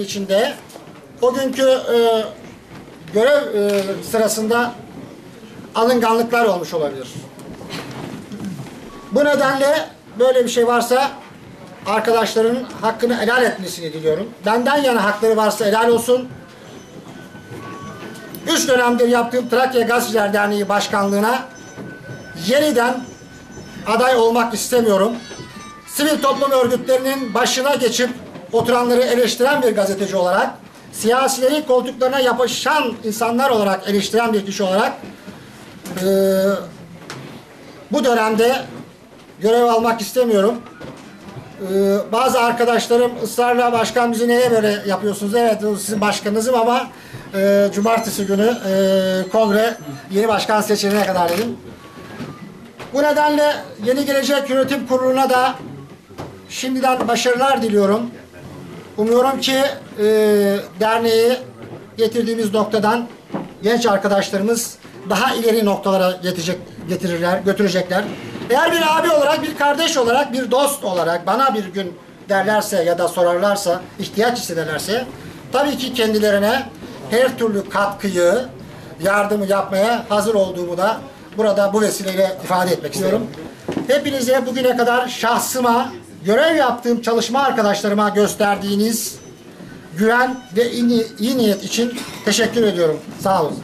içinde o günkü e, görev e, sırasında alınganlıklar olmuş olabilir. Bu nedenle böyle bir şey varsa arkadaşların hakkını helal etmesini diliyorum. Benden yana hakları varsa helal olsun. Üç dönemdir yaptığım Trakya Gazeteciler Derneği Başkanlığı'na yeniden aday olmak istemiyorum. Sivil toplum örgütlerinin başına geçip oturanları eleştiren bir gazeteci olarak, siyasilerin koltuklarına yapışan insanlar olarak eleştiren bir kişi olarak eee, bu dönemde görev almak istemiyorum. Eee, bazı arkadaşlarım ısrarla başkan bizi neye böyle yapıyorsunuz? Evet sizin başkanınızım ama eee, cumartesi günü eee, kongre yeni başkan seçilene kadar dedim. Bu nedenle yeni gelecek yönetim kuruluna da şimdiden başarılar diliyorum. Umuyorum ki e, derneği getirdiğimiz noktadan genç arkadaşlarımız daha ileri noktalara getirecek, getirirler, götürecekler. Eğer bir abi olarak, bir kardeş olarak, bir dost olarak bana bir gün derlerse ya da sorarlarsa, ihtiyaç hissederlerse tabii ki kendilerine her türlü katkıyı, yardımı yapmaya hazır olduğumu da burada bu vesileyle ifade etmek istiyorum. Hepinize bugüne kadar şahsıma, görev yaptığım çalışma arkadaşlarıma gösterdiğiniz güven ve iyi, iyi niyet için teşekkür ediyorum. Sağ olun.